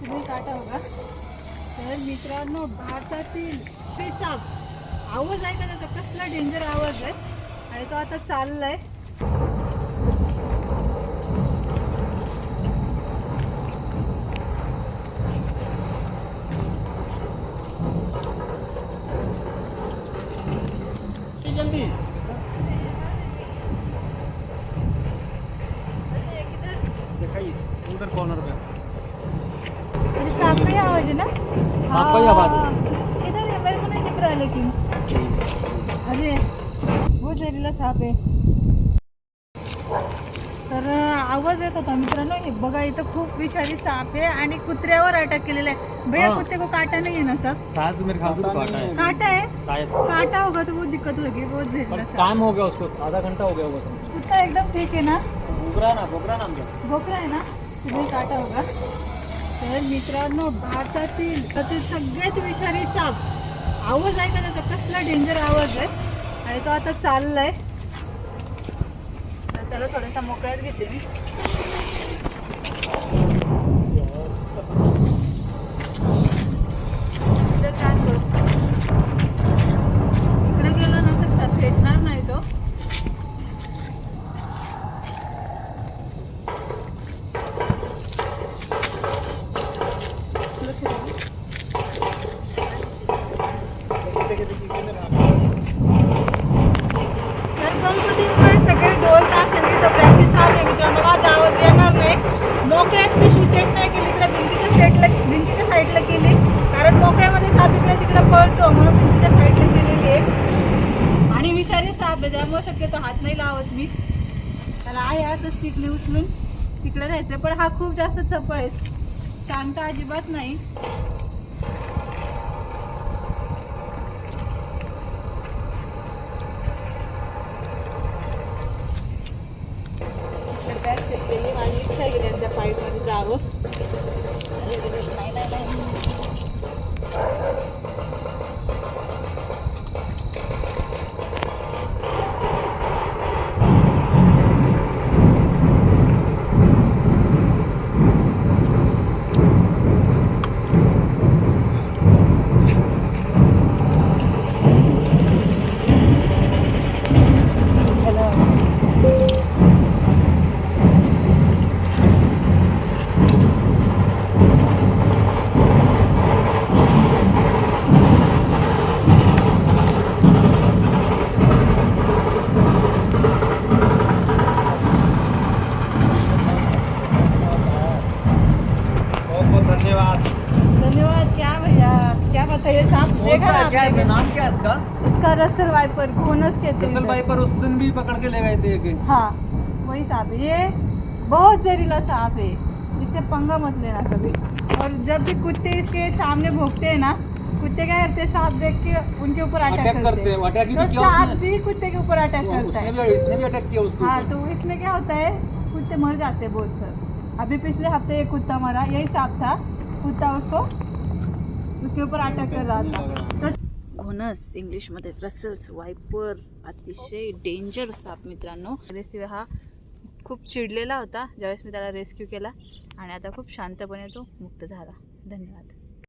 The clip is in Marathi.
तुम्ही काटा बघा. तर मित्रांनो भारतातील साप आवाज आहे का त्याचा? कसला डेंजर आवाज आहे? आणि तो आता चाललाय. उधर कॉर्नर पे. ही है ना सांप ही. है। हाँ, है को है अरे आहे. तर आवाज येत होता मित्रांनो. हे बघा इथं खूप विषारी साप आहे आणि कुत्र्यावर अटॅक केलेला आहे. भैया हाँ। कुत्ते को काटा नहीं है ना सब शायद मेरे ख्याल से तो काटा है काटा है होगा तो बहुत दिक्कत होगी बहुत साप. टाइम हो गया उसको आधा घंटा हो गया होगा कुत्ता एकदम ठीक है ना? बोगरा ना नाम क्या बोकरा आहे ना? तुम्ही काटा होगा. तर मित्रांनो भारतातील ते सगळ्यात विषारी साप. आवाज आहे का त्याचा? कसला डेंजर आवाज आहे? आणि तो आता चाललाय. तर त्याला थोडासा मोकळ्यात घेते मी. साप शक्यतो हात नाही लावत मी. त्याला आहे असं स्टिकने उचलून तिकडे राहायचं पण हा खूप जास्त चपळ आहे. शांत अजिबात नाही. तर माझी इच्छा आहे की त्यांच्या फाईटमध्ये जावं. धन्यवाद। धन्यवाद क्या भैया? क्या बताइए साहब देखा ना क्या है नाम क्या है इसका? इसका रसल वाइपर घोनस कहते हैं रसल इधर। भाई पर उस दिन भी पकड़ के ले गए थे एक। हाँ वही सांप है। ये बहुत जहरीला सांप है। इससे पंगा मत लेना कभी। और जब भी कुत्ते इसके सामने भोगते हैं ना कुत्ते क्या करते हैं? सांप देख के उनके ऊपर अटैक करते हैं। अटैक तो तो सांप भी कुत्ते के ऊपर अटैक करता है। भी इसने भी अटैक किया उसको हाँ तो इसमें क्या होता है? कुत्ते मर जाते हैं बहुत सर। अभी पिछले हफ़्ते एक कुत्ता मरा यही सांप था। कुत्ता उसको उसके ऊपर अटैक कर रहा था। घोनस इंग्लिशमध्ये रसल्स वायपर अतिशय डेंजर साप मित्रांनो. रेस्क्यू हा. खूप चिडलेला होता. ज्यावेळेस मी त्याला रेस्क्यू केला. आणि आता खूप शांतपणे तो मुक्त झाला. धन्यवाद.